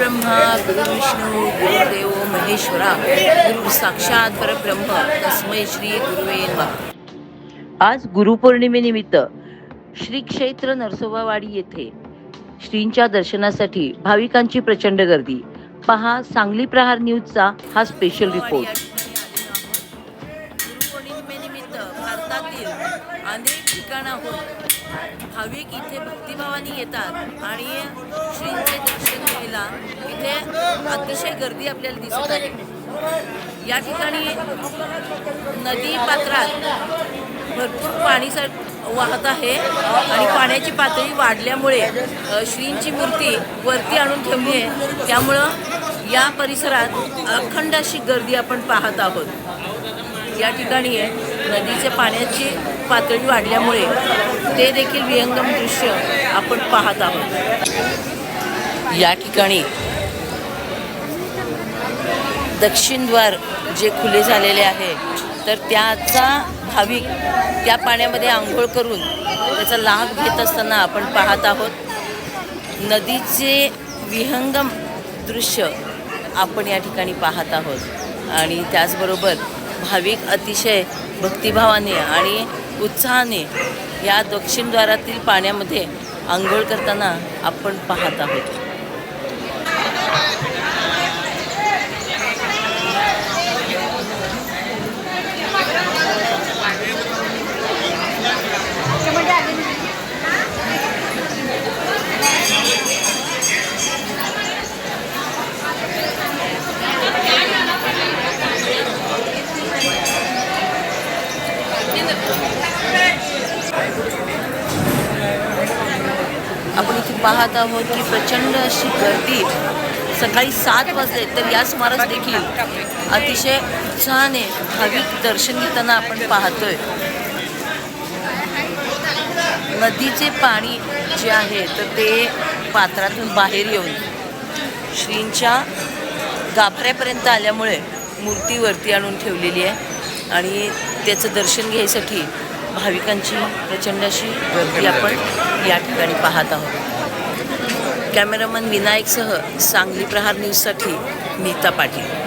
गुरुब्रह्मा गुरुविष्णू गुरुदेव महेश्वरा गुरु साक्षात परब्रह्म तस्मै श्री गुरुवे आज गुरुपौर्णिमेनिमित्त श्री क्षेत्र नरसोबावाडी येथे श्रींच्या दर्शनासाठी भाविकांची प्रचंड गर्दी. पहा सांगली प्रहार न्यूजचा हा स्पेशल रिपोर्ट गुरुपौर्णिमेनिमित्त अनेक ठिकाणाहून भाविक इथे भक्तिभावाने येतात आणि श्रींचे दर्शन इथे अतिशय गर्दी आपल्याला दिसत आहे. या ठिकाणी नदी पात्रात भरपूर पाणी सा वाहत आहे आणि पाण्याची पातळी वाढल्यामुळे श्रींची मूर्ती वरती आणून ठेवली आहे. त्यामुळं या परिसरात अखंड अशी गर्दी आपण पाहत आहोत. या ठिकाणी नदीच्या पाण्याची पातळी वाढल्यामुळे ते देखील विहंगम दृश्य आपण पाहत आहोत. या ठिकाणी दक्षिण द्वार जे खुले झालेले आहे तर त्याचा भाविक त्या पाण्यामध्ये आंघोळ करून त्याचा लाभ घेत असताना आपण पाहत आहोत. नदीचे विहंगम दृश्य आपण या ठिकाणी पाहत आहोत. आणि त्याचबरोबर भाविक अतिशय भक्तिभावाने आणि उत्साहाने या दक्षिणद्वारातील पाण्यामध्ये आंघोळ करताना आपण पाहत आहोत. आपण इथे पाहत आहोत की प्रचंड अशी गर्दी सकाळी सात वाजले तर या सुमारास देखील अतिशय उत्साहाने भाविक दर्शन घेताना आपण पाहतोय. नदीचे पाणी जे आहे तर ते पात्रातून बाहेर येऊन श्रींच्या गाभऱ्यापर्यंत आल्यामुळे मूर्ती वरती आणून ठेवलेली आहे आणि त्याचं दर्शन घ्यायसाठी भाविकांची प्रचंड अशी गर्दी आपण या ठिकाणी पाहत आहोत. कॅमेरामन विनायकसह सांगली प्रहार न्यूजसाठी नीता पाटील.